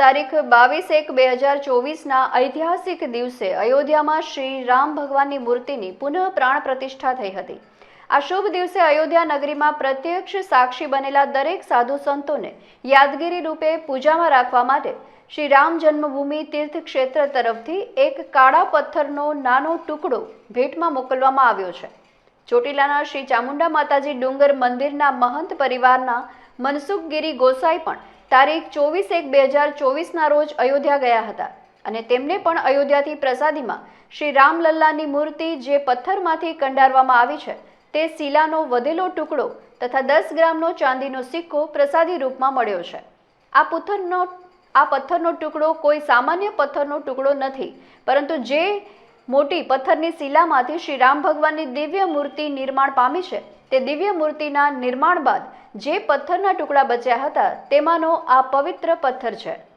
તારીખ બાવીસ એક બે હજાર ચોવીસના ઐતિહાસિક દિવસે અયોધ્યામાં શ્રી રામ ભગવાનની મૂર્તિની પુનઃ પ્રાણ પ્રતિષ્ઠા થઈ હતી. આ શુભ દિવસે અયોધ્યા નગરીમાં પ્રત્યક્ષ સાક્ષી બનેલા દરેક સાધુ સંતોને યાદગીરી રૂપે પૂજામાં રાખવા માટે શ્રી રામ જન્મભૂમિ તીર્થ ક્ષેત્ર તરફથી એક કાળા પથ્થરનો નાનો ટુકડો ભેટમાં મોકલવામાં આવ્યો છે. ચોટીલાના શ્રી ચામુંડા માતાજી ડુંગર મંદિરના મહંત પરિવારના મનસુખગીરી ગોસાઈ પણ તારીખ ચોવીસ એક બે હજાર ચોવીસના રોજ અયોધ્યા ગયા હતા. અને તેમને પણ અયોધ્યાથી પ્રસાદીમાં શ્રી રામલલ્લાની મૂર્તિ જે પથ્થરમાંથી કંડારવામાં આવી છે, તે શિલાનો વધેલો ટુકડો તથા દસ ગ્રામનો ચાંદીનો સિક્કો પ્રસાદી રૂપમાં મળ્યો છે. આ પથ્થરનો આ પથ્થરનો ટુકડો કોઈ સામાન્ય પથ્થરનો ટુકડો નથી, પરંતુ જે મોટી પથ્થરની શિલામાંથી શ્રી રામ ભગવાનની દિવ્ય મૂર્તિ નિર્માણ પામી છે. તે દિવ્ય મૂર્તિના નિર્માણ બાદ જે પથ્થરના ટુકડા બચ્યા હતા, તેમાંનો આ પવિત્ર પથ્થર છે.